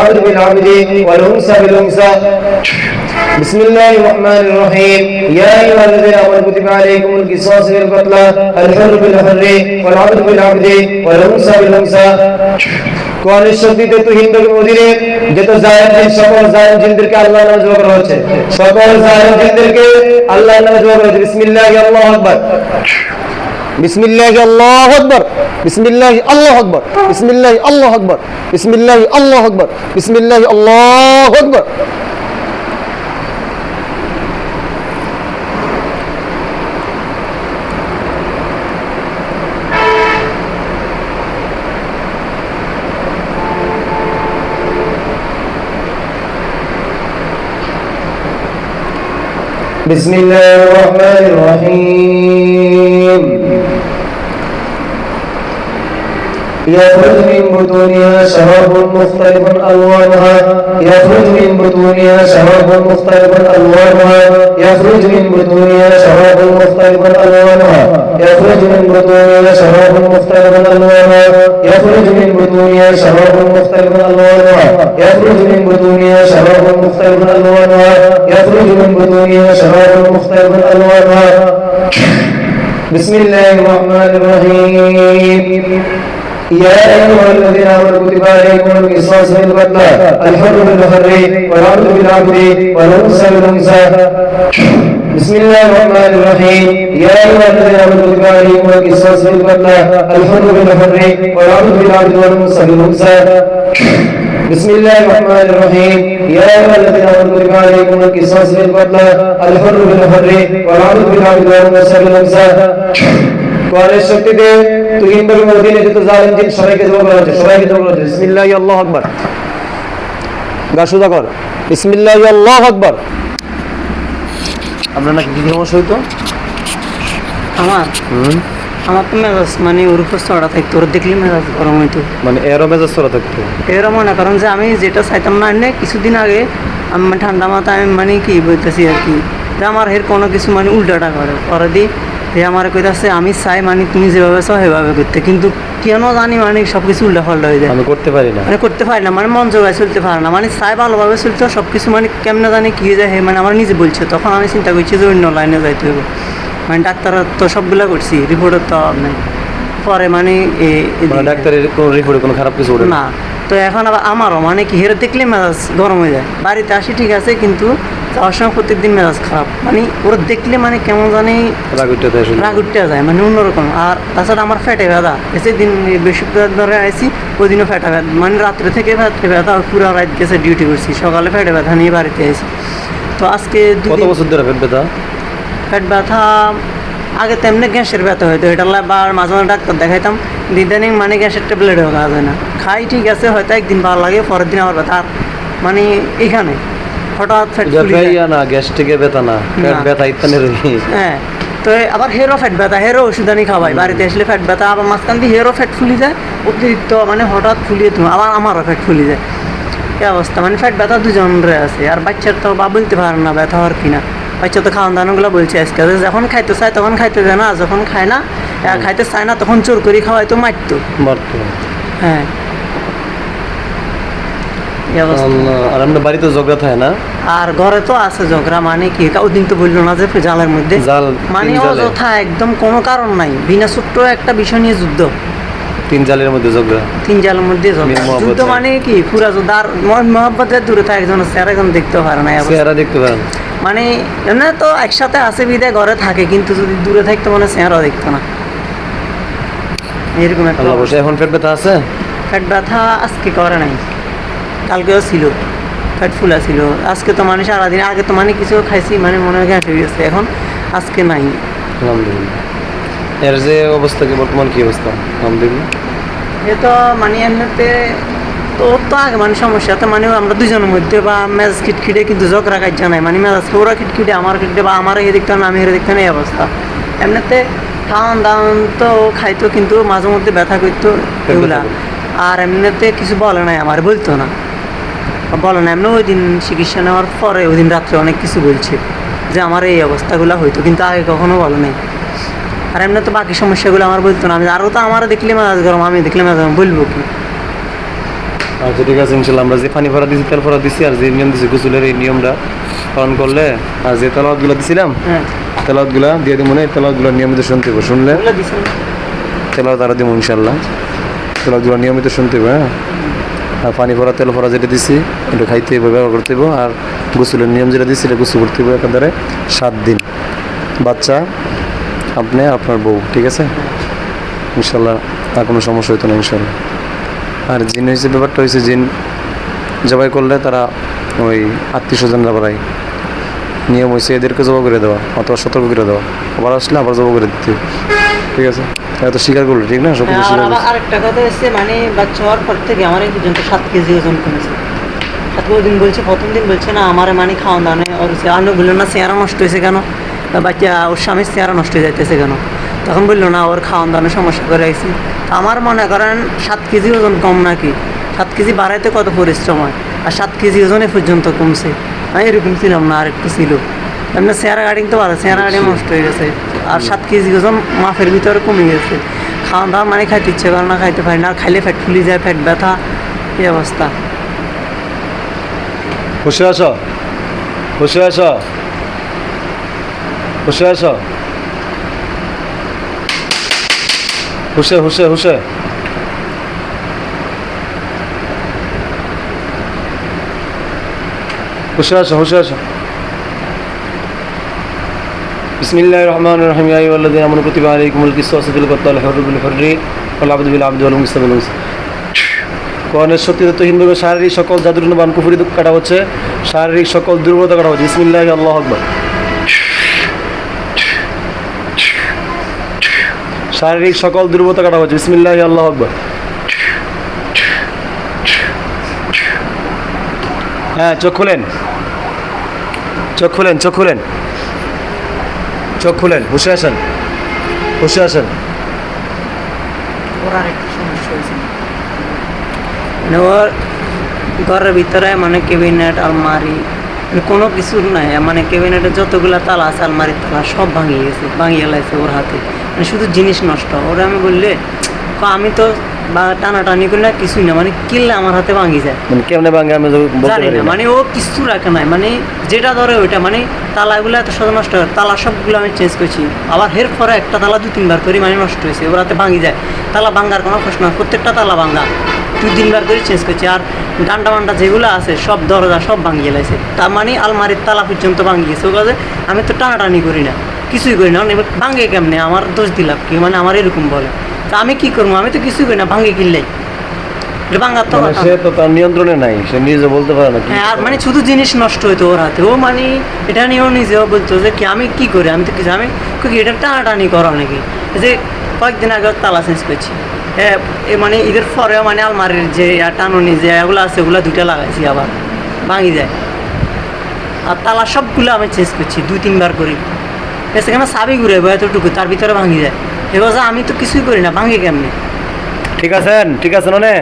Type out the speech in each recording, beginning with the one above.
والعبد بالعبد والأنثى بالأنثى بسم الله الرحمن الرحيم يا أيها الذين آمنوا كتب عليكم القصاص في القتلى الحر بالحر والعبد بالعبد والأنثى بالأنثى কোরআনের শক্তিতে তুহিন বেগম অধীনে যত জায়েম জিন সকল জায়েম জিনদেরকে আল্লাহর নামে জমা করা হচ্ছে সকল জায়েম জিনদেরকে আল্লাহর নামে জমা করা হচ্ছে বিসমিল্লাহি আল্লাহু আকবার বিসমিল্লাহি আল্লাহু আকবার বিসমিল্লাহি আল্লাহু আকবার বিসমিল্লাহি আল্লাহু আকবার বিসমিল্লাহি আল্লাহু আকবার বিসমিল্লাহি আল্লাহু আকবার بسم الله الرحمن الرحيم يخرج من بطونها شراب مختلف ألوانها. يخرج من بطونها شراب مختلف ألوانها. يخرج من بطونها شراب مختلف ألوانها. يخرج من بطونها شراب مختلف ألوانها. يخرج من بطونها شراب مختلف ألوانها. يخرج من بطونها شراب مختلف ألوانها. يخرج من بطونها شراب مختلف ألوانها. بسم الله الرحمن الرحيم. يا أيها الذين آمنوا كتب عليكم القصاص في القتلى الحر بالحر والعبد بالعبد والأنثى بالأنثى بسم الله الرحمن الرحيم. يا أيها الذين آمنوا كتب عليكم القصاص في القتلى الحر بالحر والعبد بالعبد والأنثى بالأنثى بسم الله الرحمن الرحيم. يا أيها الذين آمنوا كتب عليكم القصاص في القتلى الحر بالحر والعبد بالعبد والأنثى بالأنثى কোরআনের শক্তিতে তুহিন বেগম অধীনে যত জালিম জিন সবাইকে জমা করা সবাইকে জমা করা বিসমিল্লাহ আল্লাহ আকবার। গা কর। বিসমিল্লাহ আল্লাহ আকবার। আপনার নাকি কি সমস্যা হইতো? আমার? আমার তো মেজাজ মানে ওর উপর চড়া থাকতো ওর দেখলে মেজাজ গরম হইতো। মানে এরো মেজাজ চলা থাকতো? এরকম মনে করেন যে আমি যেটা চাইতাম না এনে কিছুদিন আগে আমি মানে ঠান্ডা মাথায় আমি মানে কি বলতেছি আর কি যে আমার হের কোনো কিছু মানে উল্টাটা করে। পরে দি যে আমার কইতাছে আমি চাই মানে তুমি যেভাবে চাও সেভাবে করতে। কিন্তু কেন জানি মানে সব কিছু উল্টা পাল্টা হয়ে যায়। আমি করতে পারি না। মানে করতে পারি না মানে মন জোগায় চলতে পারে না। মানে চাই ভালোভাবে চলতে সব কিছু মানে কেমনে জানি কি হয়ে যায় হে মানে আমার নিজে বলছে। তখন আমি চিন্তা করছি যে অন্য লাইনে যাইতে হবে মানে ডাক্তার তো সবগুলা করছি রিপোর্টের তো নেই। পরে মানে মানে ডাক্তারের কোনো রিপোর্টে কোনো খারাপ কিছু না। তো এখন আবার আমারও মানে কি হেরে দেখলে মেজাজ গরম হয়ে যায়। বাড়িতে আসি ঠিক আছে কিন্তু যাওয়ার সময় প্রত্যেকদিন মেজাজ খারাপ। মানে ওরা দেখলে মানে কেমন জানি রাগ উঠতে যায় মানে অন্যরকম আর তাছাড়া আমার ফ্যাটে ব্যথা। এসে দিন বৃহস্পতিবার ধরে আইসি ওই দিনও ফ্যাটা ব্যথা। মানে রাত্রে থেকে ফ্যাটে ব্যথা আর পুরো রাত গেছে ডিউটি করছি। সকালে ফ্যাটে ব্যথা নিয়ে বাড়িতে আইসি তো আজকে কত বছর ধরে পেট ব্যথা? পেট ব্যথা আগে তেমনি গ্যাসের ব্যথা হইতো। এটা বা মাঝে মাঝে ডাক্তার দেখাইতাম। দিদানিং মানে গ্যাসের ট্যাবলেটও খাওয়া যায় না। খাই ঠিক আছে হয়তো একদিন ভালো লাগে পরের দিন আবার ব্যথা। মানে এখানে হঠাৎ ফ্যাট এটা ফুলে না গ্যাস্ট্রিকের ব্যথা না পেট ব্যথা ইত্যাদি রোগী। হ্যাঁ তো আবার হেরো ফ্যাট ব্যথা হেরো ওষুধ আনি খাওয়াই। বাড়িতে আসলে ফ্যাট ব্যথা আবার মাঝখান দিয়ে হেরো ফ্যাট ফুলি যায় অতিরিক্ত মানে হঠাৎ ফুলিয়ে তুমি আবার আমারও ফ্যাট ফুলি যায়। এই অবস্থা? মানে ফ্যাট ব্যথা দুজনের আছে আর বাচ্চার তো বা বলতে পারে না ব্যথা হওয়ার কিনা বাচ্চা তো খাওয়ান দাওয়ানোগুলো বলছে আজকে যখন খাইতে চায় তখন খাইতে দেয় না যখন খায় না খাইতে চায় না তখন চোর করে খাওয়াই তো মারতো। হ্যাঁ। আর আমরা বাড়িতে ঝগড়া থাকে না। আর ঘরে তো আছে ঝগড়া মানে কি ওদিন তো বলল না যে জালের মধ্যে। জাল মানে অযথা একদম কোনো কারণ নাই। বিনা ছোট্ট একটা বিষয় নিয়ে যুদ্ধ। তিন জালের মধ্যে ঝগড়া। তিন জালের মধ্যে যুদ্ধ মানে কি পুরা মহব্বতের দূরে থাকে একজন দেখতে পারে না চেহারা দেখতে মানে এমনি তো একসাথে আছে বিদায় ঘরে থাকে কিন্তু যদি দূরে থাকতো মানে চেহারাও দেখতো না। এরকম একটা এখন পেট ব্যথা আছে? পেট ব্যথা আজকে করে নাই। কালকেও ছিল পেট ফুলা ছিল। আজকে তো মানে সারাদিন আগে তো মানে কিছু খাইছি মানে মনে হয় ঘেঁটে গেছে এখন আজকে নাই। আলহামদুলিল্লাহ। এর যে অবস্থা কি বর্তমান কি অবস্থা? আলহামদুলিল্লাহ। এ তো মানে এমনিতে তো ওর তো আগে মানে সমস্যা তো মানে আমরা দুজনের মধ্যে বা মেজাজ খিটখিটে কিন্তু ঝগড়া কাজ জানাই মানে মেজাজ ওরা খিটখিটে আমার খিটখিটে বা আমার এ দেখতে না আমি এর দেখতে না এই অবস্থা। এমনিতে খাওয়ান দাওয়ান তো খাইতো কিন্তু মাঝে মধ্যে ব্যথা করতো এগুলা। আর এমনিতে কিছু বলে নাই আমার বলতো না। বলে না এমনি ওই দিন চিকিৎসা নেওয়ার পরে ওই দিন রাত্রে অনেক কিছু বলছে যে আমার এই অবস্থাগুলো হইতো কিন্তু আগে কখনো বলে নাই। আর এমনি তো বাকি সমস্যাগুলো আমার বলতো না। আমি আরও তো আমার দেখলে মেজাজ গরম আমি দেখলে মেজাজ গরম বলব কি? আচ্ছা ঠিক আছে ইনশাল্লাহ। আমরা যে পানি ভরা দিছি তেল ভরা দিছি আর যে নিয়ম দিছি গোসলের এই নিয়মটা পালন করলে আর যে তেলাওয়াতগুলো দিছিলাম হ্যাঁ। তেলাওয়াতগুলো দিয়ে দিব মনে তেলাওয়াতগুলো নিয়মিত শুনতে হবে শুনলে তেলাওয়াত আরও দিব ইনশাল্লাহ। তেলাওয়াতগুলো নিয়মিত শুনতে হবে হ্যাঁ। আর পানি ভরা, তেল ভরা যেটা দিছি, এটা খাইতে হবে, ব্যবহার করতে হবে আর গোসলের নিয়ম যেটা দিছি, এটা গোসল করতে হবে একেবারে সাত দিন। বাচ্চা, আপনি, আপনার বউ, ঠিক আছে? ইনশাল্লাহ আর কোনো সমস্যা হতো না, ইনশাল্লাহ। আর জিন হয়েছে ব্যাপারটা হয়েছে জিন জবাই করলে তারা ওই আত্মীয় স্বজনরা বাড়ায়। নিয়ম হয়েছে এদেরকে জবা করে দেওয়া, অথবা সতর্ক করে দেওয়া। আবার আসলে আবার জবা করে দিতে ঠিক আছে? এত স্বীকার করল ঠিক না? সব কিছু হ্যাঁ, স্বীকার আরেকটা কথা হচ্ছে মানে বাচ্চা হওয়ার পর থেকে আমার এই পর্যন্ত সাত কেজি ওজন কমেছে। সাত দিন বলছে প্রথম দিন বলছে না আমার মানে খাওয়া দাওয়া ওর আনো বলল না চেহারা নষ্ট হয়েছে কেন? বাচ্চা ওর স্বামীর চেহারা নষ্ট হয়ে যাইতেছে কেন? তখন বলল না ওর খাওয়া দাওয়ানোর সমস্যা করে আইছি। আমার মনে করেন সাত কেজি ওজন কম নাকি? সাত কেজি বাড়াইতে কত পরিশ্রম হয়? আর সাত কেজি ওজনে পর্যন্ত কমছে। আমি এরকম ছিলাম না আর একটু ছিল। এমনি চেহারা গাড়ি তো পারে চেহারা গাড়ি নষ্ট হয়ে গেছে। আর সাত কেজি ওজন মাফের ভিতরে কমে গেছে। খাওয়া দাওয়া মানে খাইতে ইচ্ছে করে না, খাইতে পারি না। খাইলে ফ্যাট ফুলি যায় ফ্যাট ব্যথা, এই অবস্থা। বসে আছো? বসে আছো? বসে আছো? হুসে হুসে হুসে হুসে আছো হুসে আছো। রহমান শারীরিক সকল জাদুর বানকুফুরি কাটা হচ্ছে। শারীরিক সকল দুর্বলতা কাটা হচ্ছে। বিসমিল্লাহ আল্লাহ আকবর। শারীরিক সকল দুর্বলতা কাটা হচ্ছে। বিসমিল্লাহ আল্লাহ আকবর। হ্যাঁ চোখ খুলেন। চোখ খুলেন চোখ খুলেন। চোখ খুলেন, বসে আসেন বসে আসেন ঘরের ভিতরে মানে ক্যাবিনেট, আলমারি মানে কোনো কিছুর নাই। মানে ক্যাবিনেটে যতগুলো তালা আছে, আলমারির তালা সব ভাঙিয়ে গেছে, ভাঙিয়ে লাগছে ওর হাতে। মানে শুধু জিনিস নষ্ট। ওরা আমি বললে "ক, আমি তো বা টানাটানি করি না কিছুই না মানে কিনলে আমার হাতে ভাঙি যায়। মানে কেমনে ভাঙে আমি জানি না মানে ও কিছু রাখে নাই মানে যেটা ধরে ওইটা মানে তালাগুলো এত সদ নষ্ট হয় তালা সবগুলো আমি চেঞ্জ করছি। আবার হের পরে একটা তালা দু তিনবার করে মানে নষ্ট হয়েছে ওর হাতে ভাঙি যায়। তালা ভাঙ্গার কোনো প্রশ্ন প্রত্যেকটা তালা ভাঙ্গা দু তিনবার করে চেঞ্জ করছি আর ডান্ডা মান্ডা যেগুলো আছে সব দরজা সব ভাঙিয়ে লাইছে। তার মানে আলমারির তালা পর্যন্ত ভাঙিয়েছে ও কাজে আমি তো টানাটানি করি না কিছুই করি না এবার ভাঙে কেমনে আমার দোষ দিলাম কি মানে আমার এরকম বলে। তা আমি কি করব? আমি তো কিছুই করি না ভাঙে কিনলে তো মানে সে তো তার নিয়ন্ত্রণে নাই সে নিজে বলতে পারে না হ্যাঁ আর মানে শুধু জিনিস নষ্ট হইতো ওর হাতে। ও মানে এটা নিয়েও নিজেও বলতো যে কি আমি কি করি? আমি তো কিছু আমি কি এটা টানাটানি করো নাকি? যে কয়েকদিন আগে তালা চেঞ্জ করছি। হ্যাঁ এ মানে ঈদের পরেও মানে আলমারির যে টানুনি যে এগুলো আছে ওগুলো দুইটা লাগাইছি আবার। ভাঙি যায়। আর তালা সবগুলো আমি চেঞ্জ করছি দুই তিনবার করি। সেখানে সাবি ঘুরে এতটুকু? তার ভিতরে ভাঙি যায়। এবার আমি তো কিছুই করি না ভাঙে কেমনি? ঠিক আছেন? ঠিক আছেন অনে?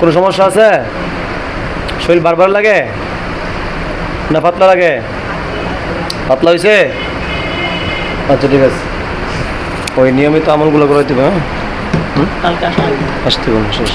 কোনো সমস্যা আছে? শরীর বারবার লাগে? না পাতলা লাগে? পাতলা হয়েছে আচ্ছা ঠিক আছে। ওই নিয়মিত আমলগুলো করে দেবে হ্যাঁ? কালকে আসতে বলুন শেষ।